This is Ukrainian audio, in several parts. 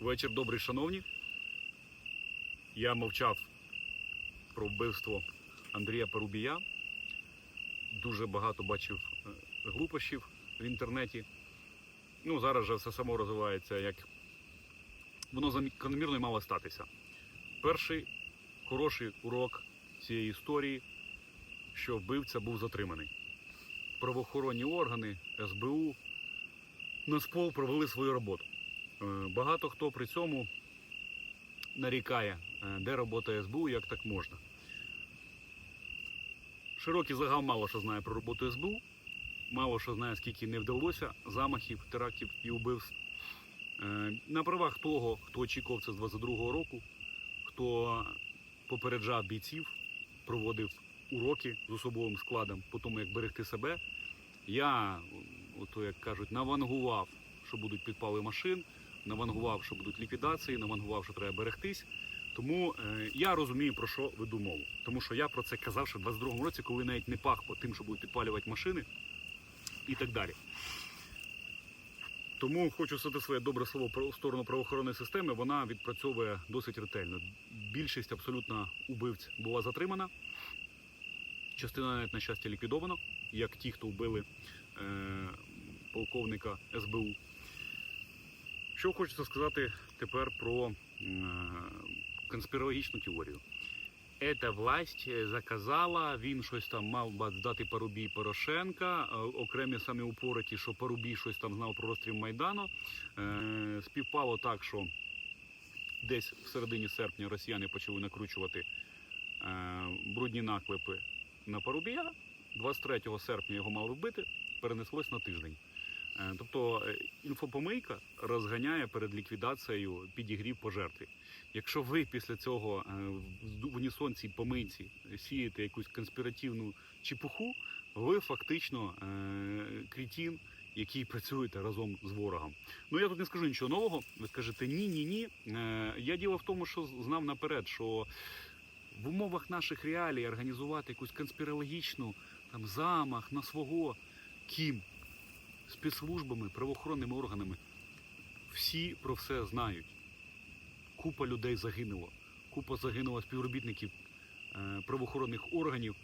Вечір добрий, шановні. Я мовчав про вбивство Андрія Парубія. Дуже багато бачив е, глупощів в інтернеті. Ну, зараз же все само розвивається, як воно закономірно і мало статися. Перший хороший урок цієї історії, що вбивця був затриманий. Правоохоронні органи, СБУ, Нацпол провели свою роботу. Е, Багато хто при цьому нарікає, е, де робота СБУ, як так можна. Широкий загал мало що знає про роботу СБУ, мало що знає, скільки не вдалося замахів, терактів і убивств. Е, На правах того, хто очікував це з 22-го року, хто попереджав бійців, проводив уроки з особовим складом по тому, як берегти себе, я, ото як кажуть, навангував, що будуть підпали машин, навангував, що будуть ліквідації, навангував, що треба берегтись. Тому е, я розумію, про що веду мову. Тому що я про це казав ще в 22-му році, коли навіть не пах по тим, що будуть підпалювати машини і так далі. Тому хочу сказати своє добре слово про сторону правоохоронної системи. Вона відпрацьовує досить ретельно. Більшість абсолютно убивць була затримана. Частина навіть на щастя ліквідовано, як ті, хто вбили е, полковника СБУ. Що хочеться сказати тепер про е, конспірологічну теорію. Ета власть заказала, він щось там мав би здати Парубій Порошенка, е, окремі самі упороті, що Парубій щось там знав про розстріл Майдану. Е, Співпало так, що десь в середині серпня росіяни почали накручувати е, брудні наклепи на Парубія. 23 серпня його мали вбити, перенеслось на тиждень. Е, Тобто е, інфопомийка розганяє перед ліквідацією підігрів по жертві. Якщо ви після цього е, в унісон цій помийці сієте якусь конспіративну чепуху, ви фактично крітін, який працюєте разом з ворогом. Ну я тут не скажу нічого нового. Ви скажете ні, ні, ні. Я діло в тому, що знав наперед, що в умовах наших реалій організувати якусь конспірологічну там замах на свого ким спецслужбами, правоохоронними органами. Всі про все знають. Купа людей загинуло, купа загинуло співробітників е, правоохоронних органів,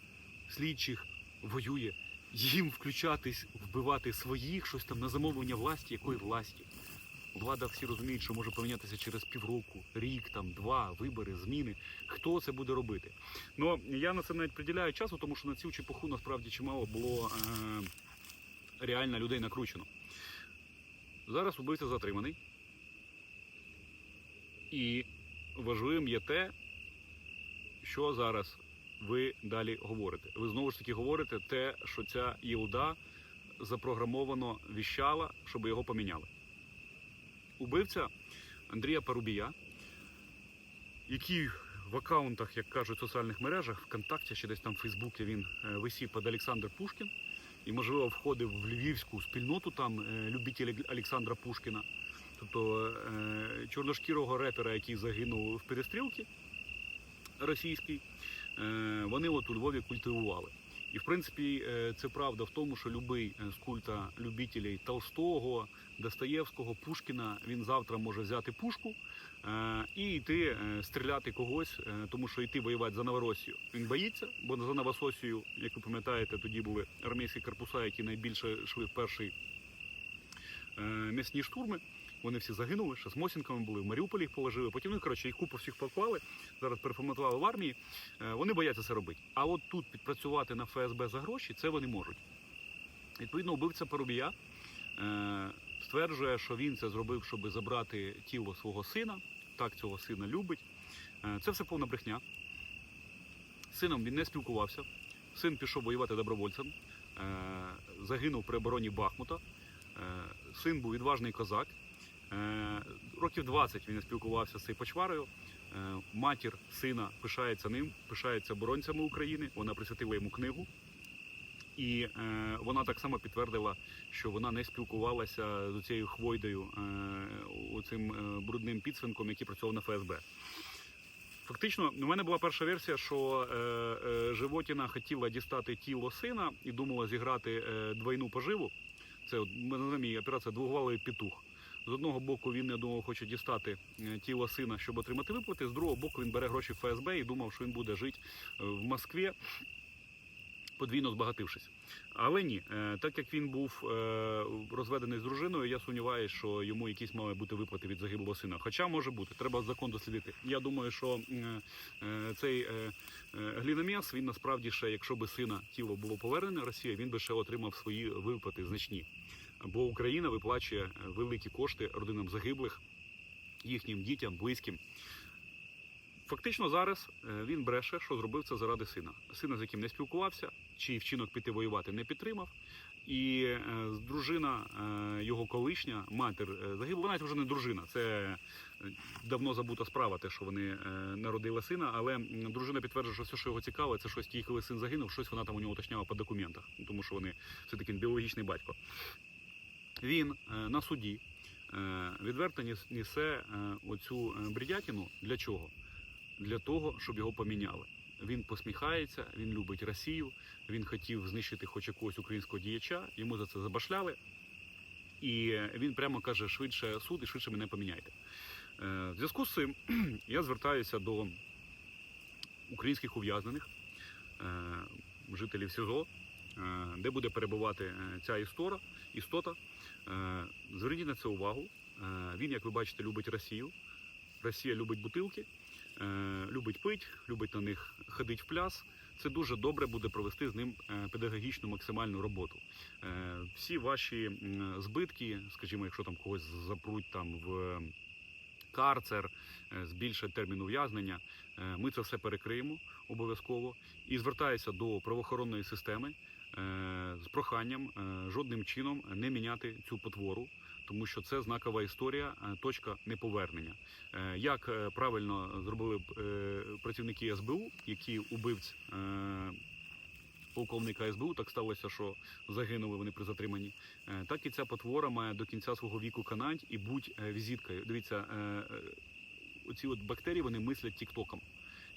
слідчих воює. Їм включатись, вбивати своїх, щось там на замовлення власті, якої власті. Влада всі розуміють, що може помінятися через півроку, рік, там, два, вибори, зміни. Хто це буде робити? Ну я на це навіть приділяю часу, тому що на цю чепуху насправді чимало було е, реально людей накручено. Зараз убивця затриманий. І важливим є те, що зараз ви далі говорите. Ви знову ж таки говорите те, що ця єлда запрограмовано віщала, щоб його поміняли. Убивця Андрія Парубія, який в аккаунтах, як кажуть, в соціальних мережах, ВКонтакті чи десь там в Фейсбуці він е, висів під Олександр Пушкін і, можливо, входив в львівську спільноту там любителі любителів Олександра Пушкіна, тобто е, чорношкірого репера, який загинув в перестрілці російській, е, вони от у Львові культивували. І в принципі е, це правда в тому, що любий е, з культа любителей Толстого, Достоєвського, Пушкіна він завтра може взяти пушку е, і йти стріляти когось, тому що йти воювати за Новоросію. Він боїться, бо за Новососію, як ви пам'ятаєте, тоді були армійські корпуса, які найбільше йшли в перший м'ясні штурми. Вони всі загинули, ще з Мосінками були, в Маріуполі їх положили. Потім ну, коротше, їх купу всіх поклали, зараз переформатували в армії. Е, Вони бояться це робити. А от тут підпрацювати на ФСБ за гроші це вони можуть. Відповідно, убивця Парубія е, стверджує, що він це зробив, щоб забрати тіло свого сина. Так цього сина любить. Е, це все повна брехня. Сином він не спілкувався. Син пішов воювати добровольцем, е, загинув при обороні Бахмута. Е, Син був відважний козак. Е, Років 20 він спілкувався з цією почварою. Е, Матір сина пишається ним, пишається оборонцями України. Вона присвятила йому книгу. І е, вона так само підтвердила, що вона не спілкувалася з цією хвойдою, оцим брудним підсвинком, який працював на ФСБ. Фактично, у мене була перша версія, що е, е, Животіна хотіла дістати тіло сина і думала зіграти е, двойну поживу. Це от, ми операція двоголовий петух. З одного боку він я думав, хоче дістати е, тіло сина, щоб отримати виплати. З другого боку він бере гроші в ФСБ і думав, що він буде жити е, в Москві, подвійно збагатившись. Але ні, е, так як він був розведений з дружиною, я сумніваюся, що йому якісь мали бути виплати від загиблого сина. Хоча може бути, треба закон дослідити. Я думаю, що цей гліноміс, він насправді ще, якщо би сина тіло було повернене Росії, він би ще отримав свої виплати значні. Бо Україна виплачує е, великі кошти родинам загиблих, їхнім дітям, близьким. Фактично зараз е, він бреше, що зробив це заради сина. Сина, з яким не спілкувався, чий вчинок піти воювати не підтримав. І е, дружина його колишня, матір загибла, вона вже не дружина. Це давно забута справа, те, що вони народили сина. Але дружина підтверджує, що все, що його цікавить, це щось тільки коли син загинув, щось вона там у нього уточняла по документах, тому що вони все таки біологічний батько. Він е, на суді е, відверто ніс- несе е, оцю бредятину. Для чого? Для того, щоб його поміняли. Він посміхається, він любить Росію, він хотів знищити хоч якогось українського діяча, йому за це забашляли. І він прямо каже: швидше суд і швидше мене поміняйте. В зв'язку з цим я звертаюся до українських ув'язнених, жителів СІЗО, де буде перебувати ця істора, істота. Е, Зверніть на це увагу. Е, Він, як ви бачите, любить Росію. Росія любить бутилки, е, любить пить, любить на них ходити в пляс. Це дуже добре буде провести з ним педагогічну максимальну роботу. Всі ваші збитки, скажімо, якщо там когось запруть там в карцер, збільшать термін ув'язнення, ми це все перекриємо обов'язково і звертаюся до правоохоронної системи з проханням е, жодним чином не міняти цю потвору, тому що це знакова історія, е, точка неповернення. Е, Як е, правильно зробили е, працівники СБУ, які убивць е, полковника СБУ, так сталося, що загинули вони при затриманні. Е, Так і ця потвора має до кінця свого віку канать і будь е, візиткою. Дивіться, е, е, оці от бактерії вони мислять тіктоком.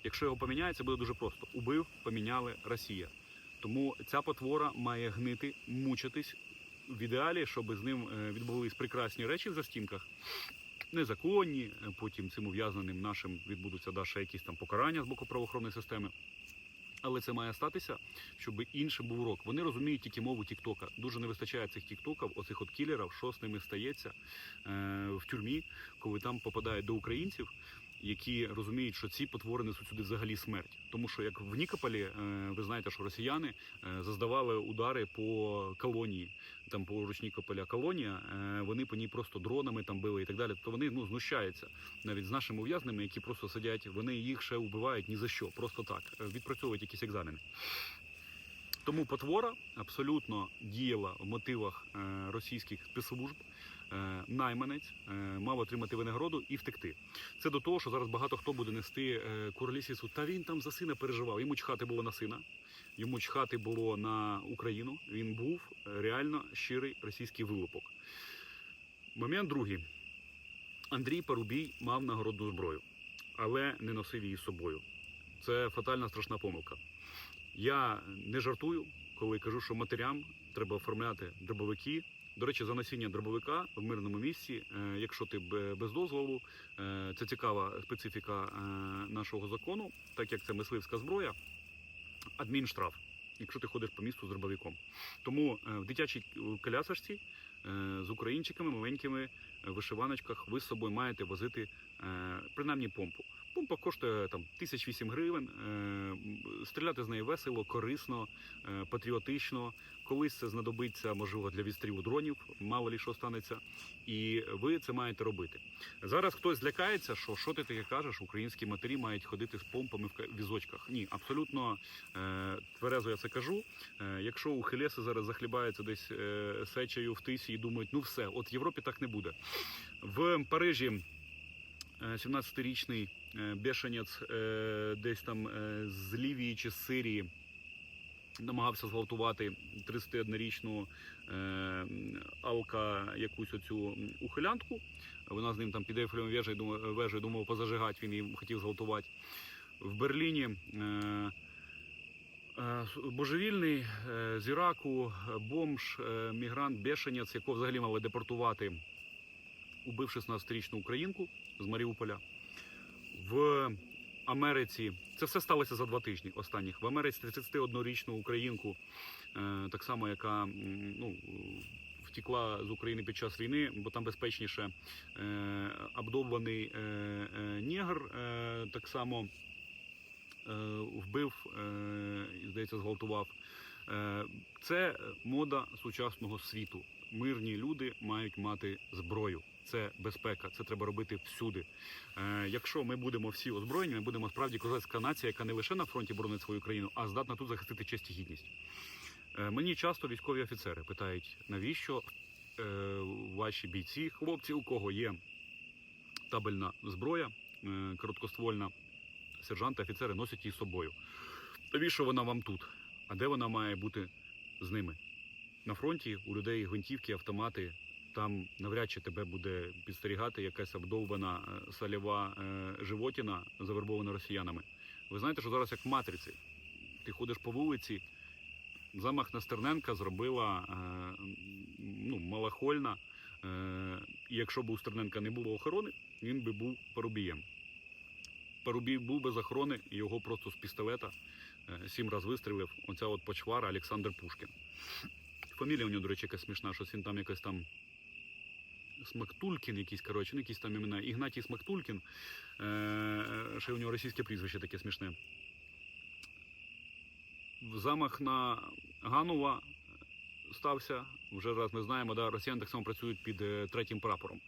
Якщо його поміняють, це буде дуже просто. Убив, поміняли Росія. Тому ця потвора має гнити, мучитись в ідеалі, щоб з ним е, відбулись прекрасні речі в застінках. Незаконні, е, потім цим ув'язненим нашим відбудуться да, ще якісь там покарання з боку правоохоронної системи. Але це має статися, щоб іншим був урок. Вони розуміють тільки мову Тіктока. Дуже не вистачає цих тіктоків, оцих от кілерів, що з ними стається е, в тюрмі, коли там попадають до українців, які розуміють, що ці потвори несуть сюди взагалі смерть. Тому що як в Нікополі, е, ви знаєте, що росіяни е, заздавали удари по колонії, там поруч Нікополя колонія, е, вони по ній просто дронами там били і так далі. То вони ну знущаються навіть з нашими ув'язними, які просто сидять, вони їх ще вбивають ні за що, просто так, відпрацьовують якісь екзамени. Тому потвора абсолютно діяла в мотивах російських спецслужб. Е, Найманець е, мав отримати винагороду і втекти. Це до того, що зараз багато хто буде нести е, куролісісу. Та він там за сина переживав. Йому чхати було на сина, йому чхати було на Україну. Він був реально щирий російський вилупок. Момент другий. Андрій Парубій мав нагородну зброю, але не носив її з собою. Це фатальна страшна помилка. Я не жартую, коли кажу, що матерям треба оформляти дробовики. До речі, за носіння дробовика в мирному місці, е, якщо ти без дозволу, е, це цікава специфіка е, нашого закону, так як це мисливська зброя, адмінштраф, якщо ти ходиш по місту з дробовиком. Тому в дитячій колясочці з українчиками, маленькими вишиваночках ви з собою маєте возити принаймні помпу. Помпа коштує там тисяч вісім гривень. Е, стріляти з неї весело, корисно, е, патріотично. Колись це знадобиться, можливо, для відстрілу дронів, мало лі що станеться. І ви це маєте робити. Зараз хтось злякається, що що ти таке кажеш, українські матері мають ходити з помпами в візочках. Ні, абсолютно е, тверезо я це кажу. Е, якщо у Хелеси зараз захлібаються десь е, сечею в тисі і думають, ну все, от в Європі так не буде. В Парижі е, 17-річний е, бешенець е, десь там е, з Лівії чи з Сирії намагався зґвалтувати 31-річну е, алка якусь оцю ухилянтку. Вона з ним там під Ейфелевою вежею вежею думав позажигати, він її хотів зґвалтувати. В Берліні е, е, божевільний е, з Іраку, е, бомж, е, мігрант, бешенець, якого взагалі мали депортувати убив 16-річну українку з Маріуполя. В Америці це все сталося за два тижні останніх. В Америці 31-річну українку, е, так само, яка ну, втекла з України під час війни, бо там безпечніше е, обдовбаний е, негр, е, так само вбив, здається, зґвалтував. Це мода сучасного світу. Мирні люди мають мати зброю. Це безпека, це треба робити всюди. Е, якщо ми будемо всі озброєні, ми будемо справді козацька нація, яка не лише на фронті боронить свою країну, а здатна тут захистити честь і гідність. Е, мені часто військові офіцери питають, навіщо е, ваші бійці, хлопці, у кого є табельна зброя, короткоствольна, сержанти, офіцери носять її з собою. Навіщо вона вам тут? А де вона має бути з ними? На фронті у людей гвинтівки, автомати. Там навряд чи тебе буде підстерігати якась обдовбана е, сольова е, животіна, завербована росіянами. Ви знаєте, що зараз як в матриці. Ти ходиш по вулиці, замах на Стерненка зробила е, ну, малахольна. І якщо б у Стерненка не було охорони, він би був парубієм. Парубій був без охорони, і його просто з пістолета сім разів вистрілив. Оця от почвара Олександр Пушкін. Фамілія у нього, до речі, якась смішна, щось він там якось там. Смактулькін якийсь, коротше, ну якісь там імена. Ігнатій Смактулькін. Е, ще у нього російське прізвище таке смішне. Замах на Ганова стався. Вже раз ми знаємо, да, росіяни так само працюють під е, третім прапором.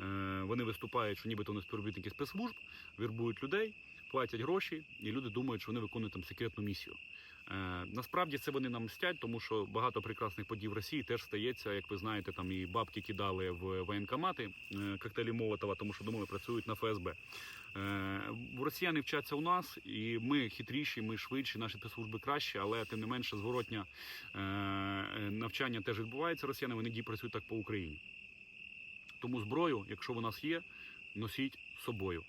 Е, вони виступають, що нібито вони співробітники спецслужб, вірбують людей, платять гроші, і люди думають, що вони виконують там секретну місію. Е, насправді це вони нам мстять, тому що багато прекрасних подій в Росії теж стається, як ви знаєте, там і бабки кидали в воєнкомати е, коктейлі Молотова, тому що думали, працюють на ФСБ. Е, росіяни вчаться у нас, і ми хитріші, ми швидші, наші спецслужби краще, але тим не менше зворотня навчання теж відбувається. Росіяни вони дій працюють так по Україні. Тому зброю, якщо у нас є, носіть з собою.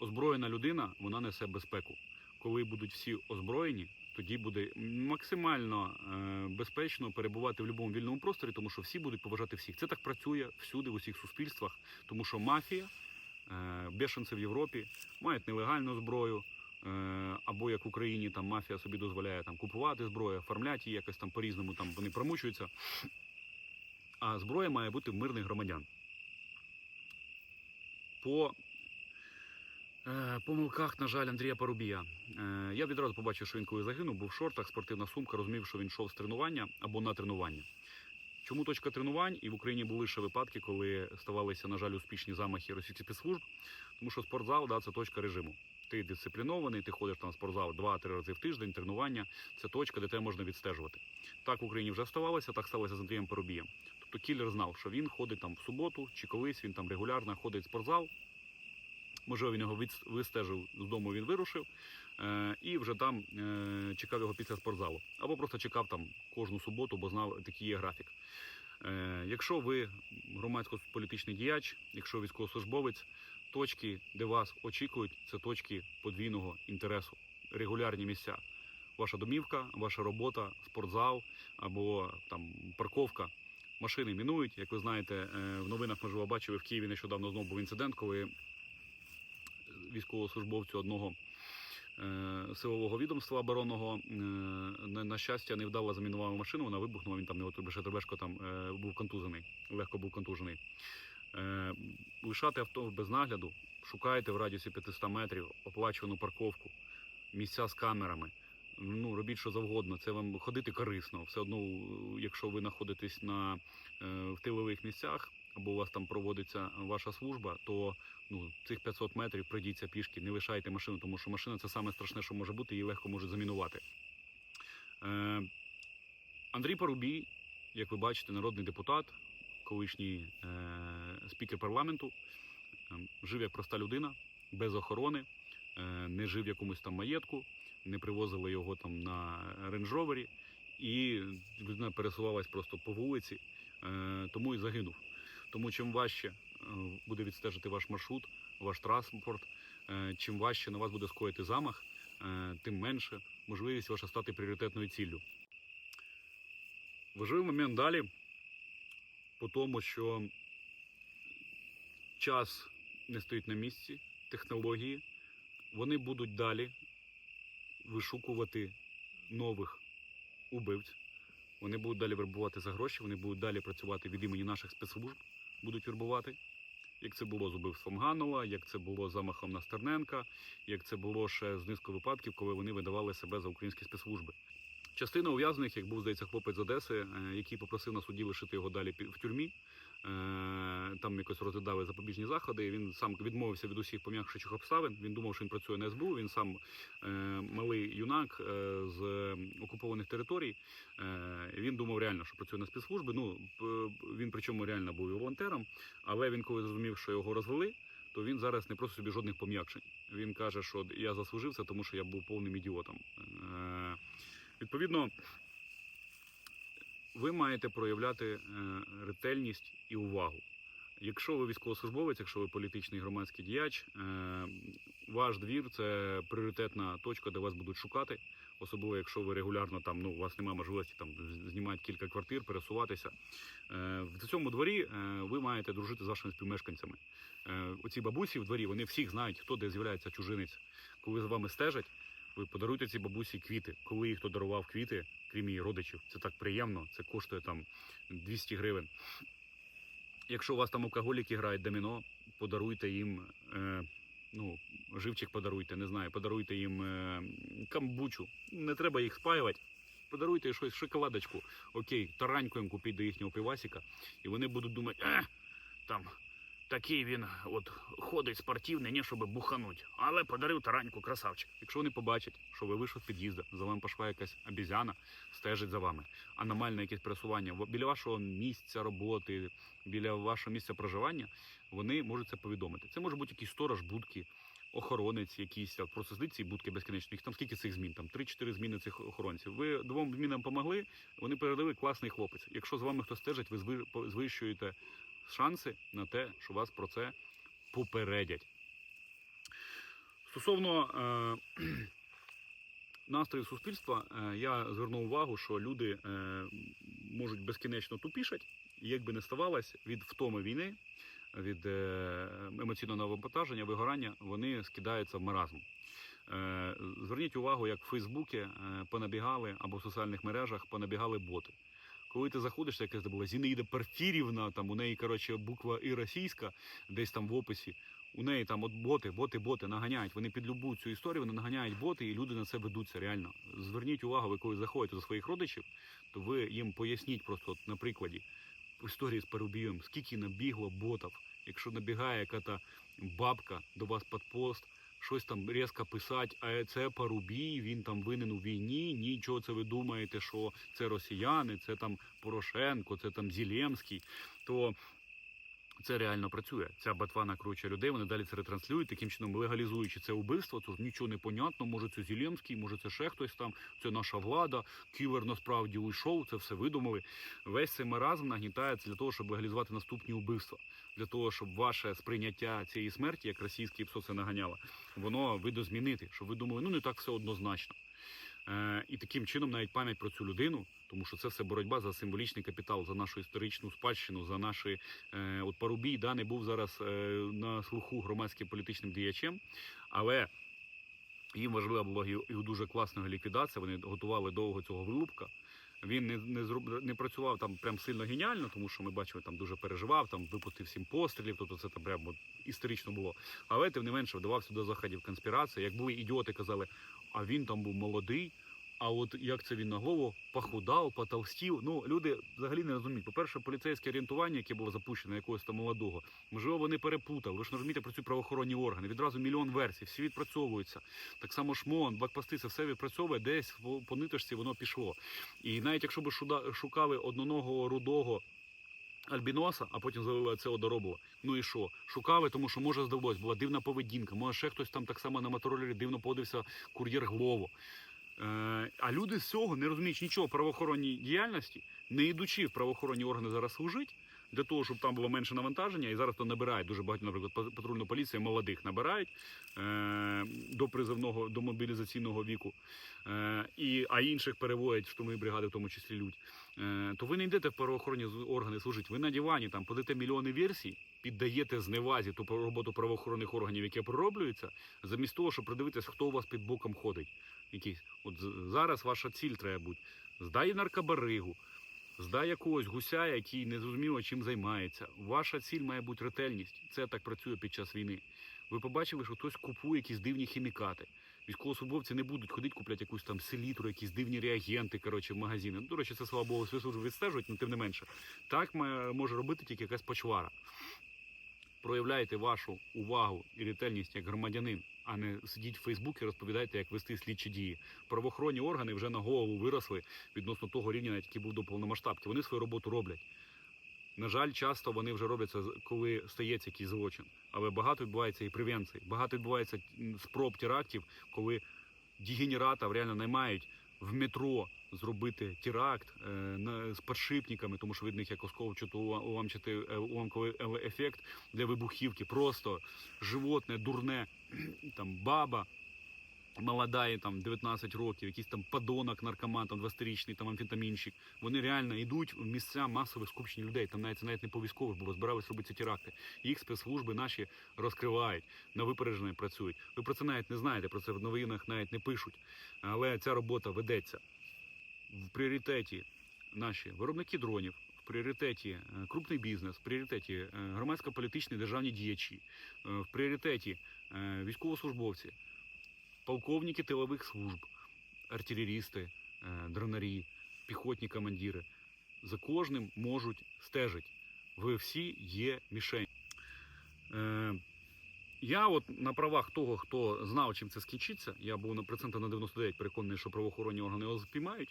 Озброєна людина вона несе безпеку. Коли будуть всі озброєні, тоді буде максимально е, безпечно перебувати в будь-якому вільному просторі, тому що всі будуть поважати всіх. Це так працює всюди, в усіх суспільствах, тому що мафія, е, бешенці в Європі мають нелегальну зброю. е, Або як в Україні там мафія собі дозволяє там купувати зброю, оформляти її якось там по-різному, там вони промучуються. А зброя має бути в мирних громадян. По помилках, на жаль, Андрія Парубія. Е, я відразу побачив, що він коли загинув, був в шортах, спортивна сумка, розумів, що він йшов з тренування або на тренування. Чому точка тренувань? І в Україні були ще випадки, коли ставалися, на жаль, успішні замахи російських спецслужб, тому що спортзал да, це точка режиму. Ти дисциплінований, ти ходиш там в спортзал 2-3 рази в тиждень, тренування це точка, де тебе можна відстежувати. Так в Україні вже ставалося, так сталося з Андрієм Парубієм. Тобто кілер знав, що він ходить там в суботу чи колись він там регулярно ходить в спортзал. Можливо, він його вистежив з дому, він вирушив е, і вже там е, чекав його після спортзалу. Або просто чекав там кожну суботу, бо знав, такий є графік. Е, якщо ви громадсько-політичний діяч, якщо військовослужбовець, точки, де вас очікують, це точки подвійного інтересу, регулярні місця. Ваша домівка, ваша робота, спортзал або там парковка. Машини мінують. Як ви знаєте, в новинах можливо бачили в Києві нещодавно знову був інцидент, коли військовослужбовцю одного е, силового відомства оборонного е, на, щастя не вдало замінував машину, вона вибухнула. Він там його Требешко там е, був контузений, легко був контужений. Лишати авто без нагляду, шукайте в радіусі 500 метрів оплачувану парковку, місця з камерами. Ну, робіть що завгодно, це вам ходити корисно. Все одно, якщо ви знаходитесь на в тилових місцях або у вас там проводиться ваша служба, то ну, цих 500 метрів пройдіться пішки, не лишайте машину, тому що машина це саме страшне, що може бути, її легко може замінувати. Е, Андрій Парубій, як ви бачите, народний депутат, колишній е, спікер парламенту, е, жив як проста людина, без охорони, е, не жив в якомусь там маєтку, не привозили його там на рейндж-ровері, і людина пересувалась просто по вулиці, е, тому і загинув. Тому чим важче е, буде відстежити ваш маршрут, ваш транспорт, е, чим важче на вас буде скоїти замах, е, тим менше можливість ваша стати пріоритетною ціллю. Важливий момент далі по тому, що час не стоїть на місці, технології. Вони будуть далі вишукувати нових убивць. Вони будуть далі вербувати за гроші, вони будуть далі працювати від імені наших спецслужб, будуть вербувати. Як це було з убивством Ганова, як це було замахом на Стерненка, як це було ще з низкою випадків, коли вони видавали себе за українські спецслужби. Частина ув'язнених, як був здається, хлопець з Одеси, е, який попросив на суді лишити його далі в тюрмі. Е, Там якось розглядали запобіжні заходи. Він сам відмовився від усіх пом'якшуючих обставин. Він думав, що він працює на СБУ. Він сам е, малий юнак з окупованих територій. Він думав реально, що працює на спецслужби. Ну він причому реально був і волонтером. Але він коли зрозумів, що його розвели, то він зараз не просить собі жодних пом'якшень. Він каже, що я заслужив це, тому що я був повним ідіотом. Відповідно, ви маєте проявляти е, ретельність і увагу. Якщо ви військовослужбовець, якщо ви політичний громадський діяч, е, ваш двір це пріоритетна точка, де вас будуть шукати. Особливо, якщо ви регулярно там ну у вас немає можливості там знімати кілька квартир, пересуватися. Е, в цьому дворі ви маєте дружити з вашими співмешканцями. Оці бабусі в дворі вони всіх знають, хто де з'являється чужинець. Коли за вами стежать, ви подаруйте цій бабусі квіти. Коли їй хто дарував квіти, крім її родичів, це так приємно. Це коштує там 200 гривень. Якщо у вас там алкоголіки грають доміно, подаруйте їм. Е, Ну, живчик подаруйте, не знаю, подаруйте їм е, камбучу. Не треба їх спаювати. Подаруйте щось, шоколадочку. Окей, тараньку їм купіть до їхнього пивасика, і вони будуть думати, там такий він от ходить спортивний, не щоб бухануть, але подарив тараньку красавчик. Якщо вони побачать, що ви вийшли з під'їзду, за вами пішла якась обізяна, стежить за вами, аномальне якесь пересування біля вашого місця роботи, біля вашого місця проживання, вони можуть це повідомити. Це може бути якийсь сторож будки. Охоронець, якийсь от просто сидить ці будки безкінечно. Їх там скільки цих змін? Там 3-4 зміни цих охоронців. Ви двом змінам помогли, вони передали класний хлопець. Якщо з вами хтось стежить, ви звищуєте шанси на те, що вас про це попередять. Стосовно е, настрою суспільства, е, я звернув увагу, що люди е, можуть безкінечно тупішать, і як би не ставалось, від втоми війни, від е, емоційного навантаження, вигорання, вони скидаються в маразм. Е, Зверніть увагу, як в Фейсбуці е, понабігали або в соціальних мережах понабігали боти. Коли ти заходиш, якась де була Зінаїда Перфірівна, там у неї коротше буква і російська, десь там в описі. У неї там от боти, боти, боти наганяють. Вони під любу цю історію вони наганяють боти, і люди на це ведуться реально. Зверніть увагу, ви коли заходите до своїх родичів, то ви їм поясніть просто от, на прикладі історії з Парубієм, скільки набігло ботів. Якщо набігає яка-то бабка до вас під пост, щось там різко писати, а це Парубій, він там винен у війні. Нічого це ви думаєте, що це росіяни, це там Порошенко, це там Зілємський, то це реально працює. Ця батва накручує людей. Вони далі це ретранслюють, таким чином легалізуючи це вбивство. То нічого не понятно. Може, це Зілємський, може, це ще хтось там. Це наша влада. Ківер насправді уйшов. Це все видумали. Весь цей маразм нагнітається для того, щоб легалізувати наступні вбивства, для того, щоб ваше сприйняття цієї смерті, як російське ПСО це наганяло, воно видозмінити, щоб ви думали, ну не так все однозначно. Е, і таким чином навіть пам'ять про цю людину, тому що це все боротьба за символічний капітал, за нашу історичну спадщину, за наші е, от Парубій да, не був зараз е, на слуху громадським політичним діячем, але їм важлива була його дуже класна ліквідація. Вони готували довго цього вилупка. Він не, не, не працював там прям сильно геніально, тому що ми бачили, там дуже переживав, там випустив сім пострілів, тобто це там прямо історично було. Але тим не менше вдавався до заходів конспірації. Як були ідіоти, казали, а він там був молодий. А от як це він на голову похудав, потовстів. Ну люди взагалі не розуміють. По-перше, поліцейське орієнтування, яке було запущено якогось там молодого, можливо, вони переплутали. Ви ж не розумієте, працюють правоохоронні органи. Відразу мільйон версій, всі відпрацьовуються. Так само шмон, блокпости, це все відпрацьовує, десь по- по ниточці воно пішло. І навіть якщо б шукали одноногого рудого. Альбіноса, а потім завели це одоробило. Ну і що? Шукали, тому що може здалось, була дивна поведінка. Може, ще хтось там так само на моторолері дивно подився. кур'єр Глово. Е, а люди з цього не розуміють нічого правоохоронній діяльності, не йдучи в правоохоронні органи зараз служить, для того, щоб там було менше навантаження. І зараз то набирають дуже багато, наприклад, па- патрульна поліція молодих набирають е, до призовного, до мобілізаційного віку, е, і, а інших переводять штурмові бригади, в тому числі людь. Е, то ви не йдете в правоохоронні органи служити, ви на дивані там подаєте мільйони версій, піддаєте зневазі ту роботу правоохоронних органів, яке пророблюється, замість того, щоб придивитися, хто у вас під боком ходить. Якийсь. От зараз ваша ціль треба бути. Здай наркобаригу, здай якогось гуся, який не зрозуміло чим займається. Ваша ціль має бути ретельність. Це так працює під час війни. Ви побачили, що хтось купує якісь дивні хімікати. Військовослужбовці не будуть ходити купляти якусь там селітру, якісь дивні реагенти, коротше, в магазини. Ну, до речі, це слава Богу, спецслужби відстежують, але тим не менше. Так може робити тільки якась почвара. Проявляйте вашу увагу і ретельність як громадянин, а не сидіть в Фейсбуці і розповідайте, як вести слідчі дії. Правоохоронні органи вже на голову виросли відносно того рівня, який був до повномасштабки. Вони свою роботу роблять. На жаль, часто вони вже робляться, коли стається якийсь злочин. Але багато відбувається і превенції. Багато відбувається спроб терактів, коли дегенератів реально наймають в метро зробити теракт е, з подшипниками, тому що від них як осколчато уламчатий е, уламковий е- ефект для вибухівки. Просто животне, дурне, там баба. Молода, їй, там 19 років, якийсь там подонок, наркоман, там 20-річний там амфетамінщик. Вони реально йдуть в місця масових скупчень людей. Там навіть навіть не по бо збирались робити ці теракти. Їх спецслужби наші розкривають, на випередження працюють. Ви про це навіть не знаєте, про це в новинах навіть не пишуть. Але ця робота ведеться в пріоритеті наші виробники дронів, в пріоритеті е, крупний бізнес, в пріоритеті е, громадсько-політичні державні діячі, е, в пріоритеті військовослужбовці, полковники тилових служб, артилерісти, дронарі, піхотні командири. За кожним можуть стежити. Ви всі є мішень. Я от на правах того, хто знав, чим це скінчиться, я був на процента на 99 переконаний, що правоохоронні органи його спіймають.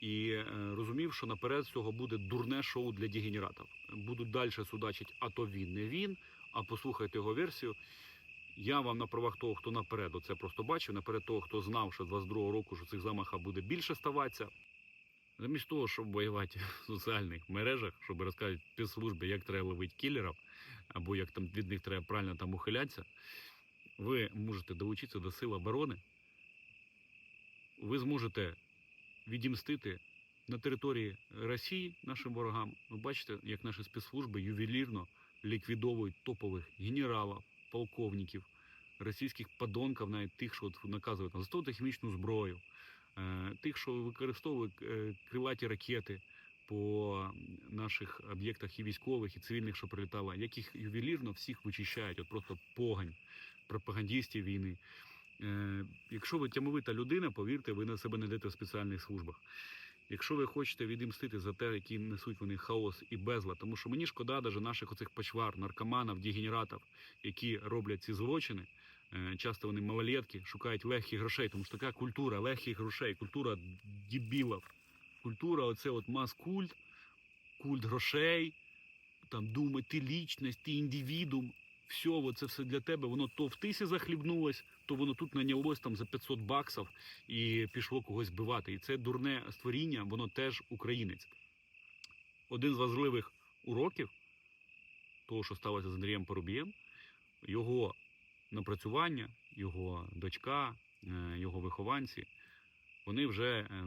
І е, розумів, що наперед з цього буде дурне шоу для дегенератів. Будуть далі судачити, а то він не він. А послухайте його версію. Я вам на правах того, хто наперед це просто бачив, наперед того, хто знав, що 22-го року що цих замахів буде більше ставатися. Замість того, щоб воювати в соціальних мережах, щоб розказати спецслужбі, як треба ловити кілерів, або як там від них треба правильно там ухилятися, ви можете долучитися до сил оборони, ви зможете відімстити на території Росії нашим ворогам. Ви бачите, як наші спецслужби ювелірно ліквідовують топових генералів, полковників, російських подонків, навіть тих, що наказують на застосовувати хімічну зброю, е, тих, що використовують е, крилаті ракети по наших об'єктах і військових, і цивільних, що прилітало, яких ювелірно всіх вичищають, от просто погань пропагандистів війни. Е, Якщо ви тямовита людина, повірте, ви на себе не йдете в спеціальних службах. Якщо ви хочете відімстити за те, які несуть вони хаос і безлад, тому що мені шкода навіть наших оцих почвар, наркоманів, дегенератів, які роблять ці злочини. Е, Часто вони малолетки шукають легких грошей, тому що така культура легких грошей, культура дебілів, культура, оце от мас-культ, культ грошей, там думай, ти лічність, ти індивідум, все, це все для тебе, воно то в тисі захлібнулось, то воно тут нанялось там за 500 баксів і пішло когось бивати. І це дурне створіння, воно теж українець. Один з важливих уроків того, що сталося з Андрієм Парубієм, його напрацювання, його дочка, е, його вихованці, вони вже е,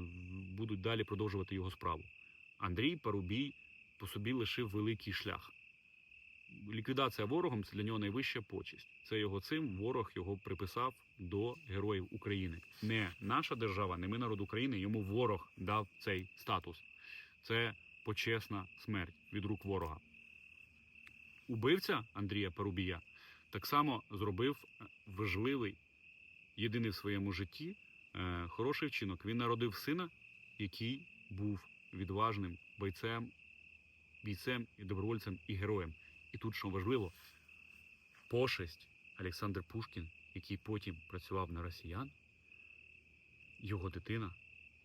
будуть далі продовжувати його справу. Андрій Парубій по собі лишив великий шлях. Ліквідація ворогом це для нього найвища почесть. Це його цим ворог його приписав до героїв України. Не наша держава, не ми народ України. Йому ворог дав цей статус. Це почесна смерть від рук ворога. Убивця Андрія Парубія так само зробив е, важливий, єдиний в своєму житті е, хороший вчинок. Він народив сина, який був відважним бойцем, бійцем і добровольцем і героєм. І тут, що важливо, пошесть Олександр Пушкін, який потім працював на росіян, його дитина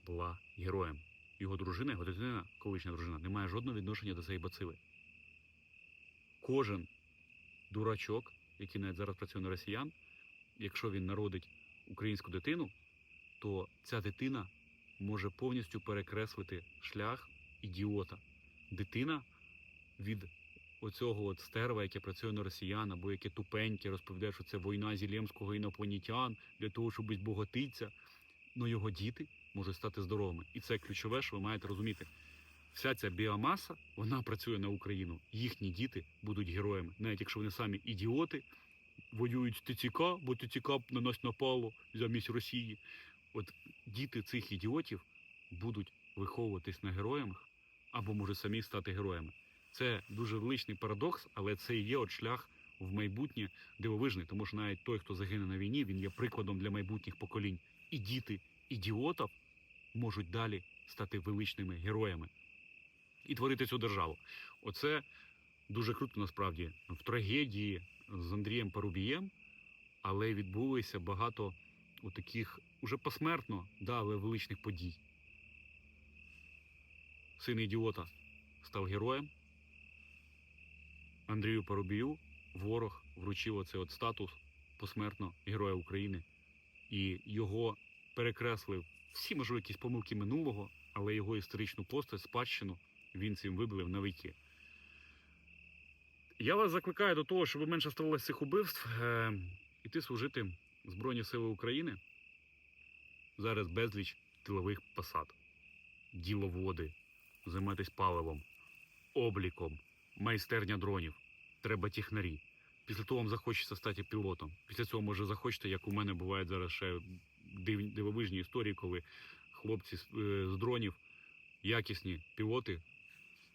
була героєм. Його дружина, його дитина, колишня дружина, не має жодного відношення до цієї бацили. Кожен дурачок, який навіть зараз працює на росіян, якщо він народить українську дитину, то ця дитина може повністю перекреслити шлях ідіота. Дитина від оцього от стерва, яке працює на росіян, або яке тупеньке, розповідає, що це війна Зілємського інопланетян для того, щоб збогатитися. Ну його діти можуть стати здоровими. І це ключове, що ви маєте розуміти. Вся ця біомаса вона працює на Україну. Їхні діти будуть героями, навіть якщо вони самі ідіоти, воюють з ТЦК, бо ТЦК на нас напало замість Росії. От діти цих ідіотів будуть виховуватись на героях або може самі стати героями. Це дуже величний парадокс, але це і є от шлях в майбутнє дивовижний, тому що навіть той, хто загине на війні, він є прикладом для майбутніх поколінь. І діти ідіотів можуть далі стати величними героями і творити цю державу. Оце дуже круто насправді в трагедії з Андрієм Парубієм, але відбулося багато у таких уже посмертно, да, але величних подій. Син ідіота став героєм. Андрію Парубію ворог вручив оцей от статус посмертно Героя України. І його перекреслив всі, можливо, якісь помилки минулого, але його історичну постать, спадщину він цим вибилив на віки. Я вас закликаю до того, щоб менше ставилися цих убивств, е, іти служити Збройні Сили України. Зараз безліч тилових посад, діловоди, займатися паливом, обліком, майстерня дронів. Треба технарі. Після того вам захочеться стати пілотом. Після цього, може, захочете, як у мене буває зараз ще див- дивовижні історії, коли хлопці з, е, з дронів, якісні пілоти,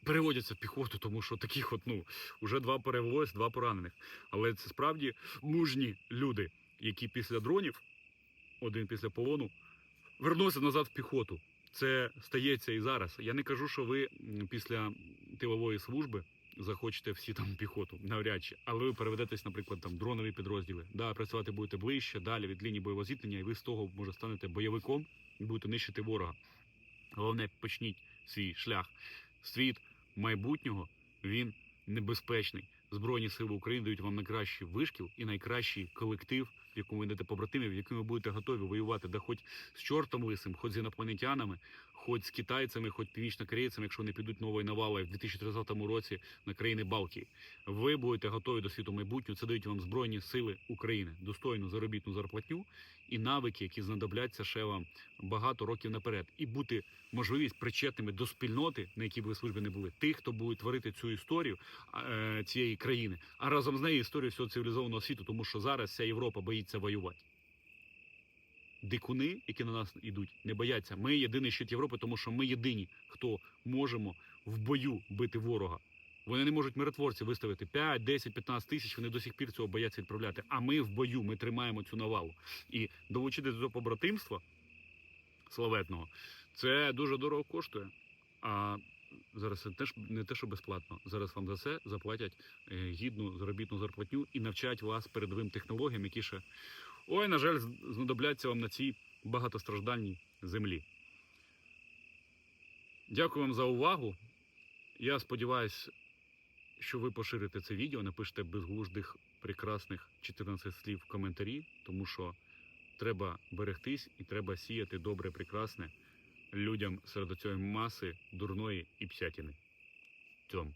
переводяться в піхоту, тому що таких от, ну, вже два перевелось, два поранених. Але це справді мужні люди, які після дронів, один після полону, вернуться назад в піхоту. Це стається і зараз. Я не кажу, що ви після тилової служби захочете всі там піхоту, навряд чи. Але ви переведетесь, наприклад, там дронові підрозділи. Да, працювати будете ближче, далі від лінії бойового зіткнення, і ви з того може станете бойовиком і будете нищити ворога. Головне, почніть свій шлях. Світ майбутнього він небезпечний. Збройні сили України дають вам найкращий вишкіл і найкращий колектив, в якому ви йдете побратимів, в якому ви будете готові воювати, да хоч з чортом лисим, хоч з інопланетянами, хоч з китайцями, хоч північнокорейцями, якщо вони підуть нової навали в 2030 році на країни Балтії. Ви будете готові до світу майбутнього. Це дають вам збройні сили України, достойну заробітну зарплатню і навики, які знадобляться ще вам багато років наперед, і бути можливість причетними до спільноти, на якій б ви службі не були, тих, хто буде творити цю історію е, цієї країни, а разом з нею історію всього цивілізованого світу, тому що зараз вся Європа боїться воювати. Дикуни, які на нас йдуть, не бояться. Ми єдиний щит Європи, тому що ми єдині, хто можемо в бою бити ворога. Вони не можуть миротворці виставити 5, 10, 15 тисяч. Вони до сих пір цього бояться відправляти. А ми в бою, ми тримаємо цю навалу. І долучитися до побратимства славетного, це дуже дорого коштує. А зараз це теж не те, що безплатно. Зараз вам за це заплатять е, гідну заробітну зарплатню і навчать вас передовим технологіям, які ще ой, на жаль, знадобляться вам на цій багатостраждальній землі. Дякую вам за увагу. Я сподіваюся, що ви поширите це відео, напишете безглуздих, прекрасних 14 слів в коментарі, тому що треба берегтись і треба сіяти добре, прекрасне людям серед цієї маси дурної і псятини. Цьому.